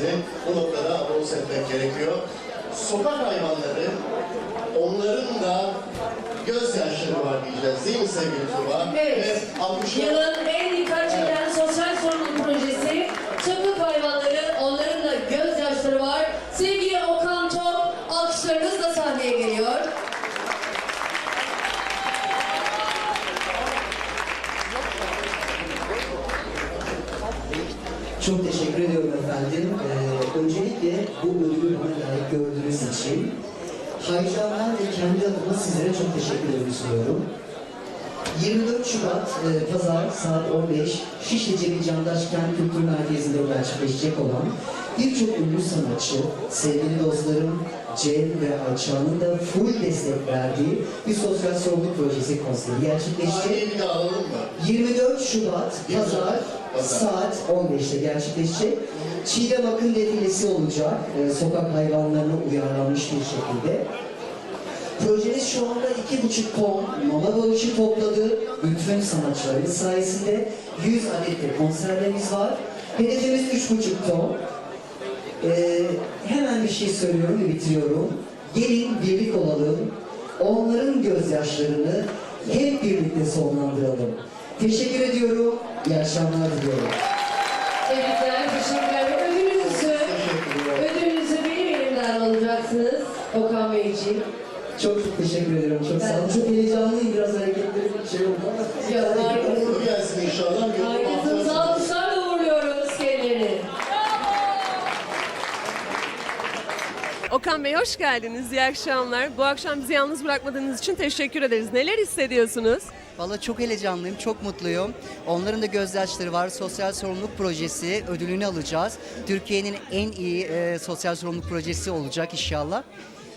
projesini bu noktada anons etmek gerekiyor. Sokak hayvanları, onların da gözyaşları var diyeceğiz değil mi sevgili Tuba? Evet. Ve alkışlar- Yılın en dikkat çeken sosyal sorumluluk projesi Sokak hayvanları, onların da gözyaşları var. Sevgili Okan Top, alkışlarınızla sahneye geliyor. Çok teşekkür ediyorum efendim. Ee, öncelikle bu ödülü bana layık gördüğünüz için hayranlar ve kendi adıma sizlere çok teşekkür sunuyorum. 24 Şubat e, Pazar saat 15 Şişli Candaş Kent Kültür Merkezi'nde gerçekleşecek olan birçok ünlü sanatçı, sevgili dostlarım Cem ve Ayça'nın da full destek verdiği bir sosyal sorumluluk projesi konseri mı? 24 Şubat Pazar Pazar. saat 15'te gerçekleşecek. Çiğdem Akın defilesi olacak. Ee, sokak hayvanlarına uyarlanmış bir şekilde. Projemiz şu anda iki buçuk ton mama bağışı topladı. Bütün sanatçılarımız sayesinde 100 adet de konserlerimiz var. Hedefimiz üç buçuk ton. Ee, hemen bir şey söylüyorum ve bitiriyorum. Gelin birlik olalım. Onların gözyaşlarını hep birlikte sonlandıralım. Teşekkür ediyorum. İyi akşamlar diliyorum. Tebrikler, teşekkürler. Ödülünüzü, ödülünüzü benim elimden alacaksınız Okan Beyciğim. Çok çok teşekkür ederim. Çok sağ olun. Çok heyecanlıyım. Biraz hareketlerim şey oldu ama. Ya. Uğurlu gelsin inşallah. Yolun Okan Bey hoş geldiniz. İyi akşamlar. Bu akşam bizi yalnız bırakmadığınız için teşekkür ederiz. Neler hissediyorsunuz? Valla çok heyecanlıyım, çok mutluyum. Onların da gözyaşları var. Sosyal sorumluluk projesi ödülünü alacağız. Türkiye'nin en iyi e, sosyal sorumluluk projesi olacak inşallah.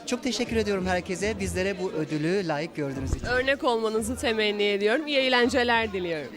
Çok teşekkür ediyorum herkese. Bizlere bu ödülü layık gördüğünüz için. Örnek olmanızı temenni ediyorum. İyi eğlenceler diliyorum.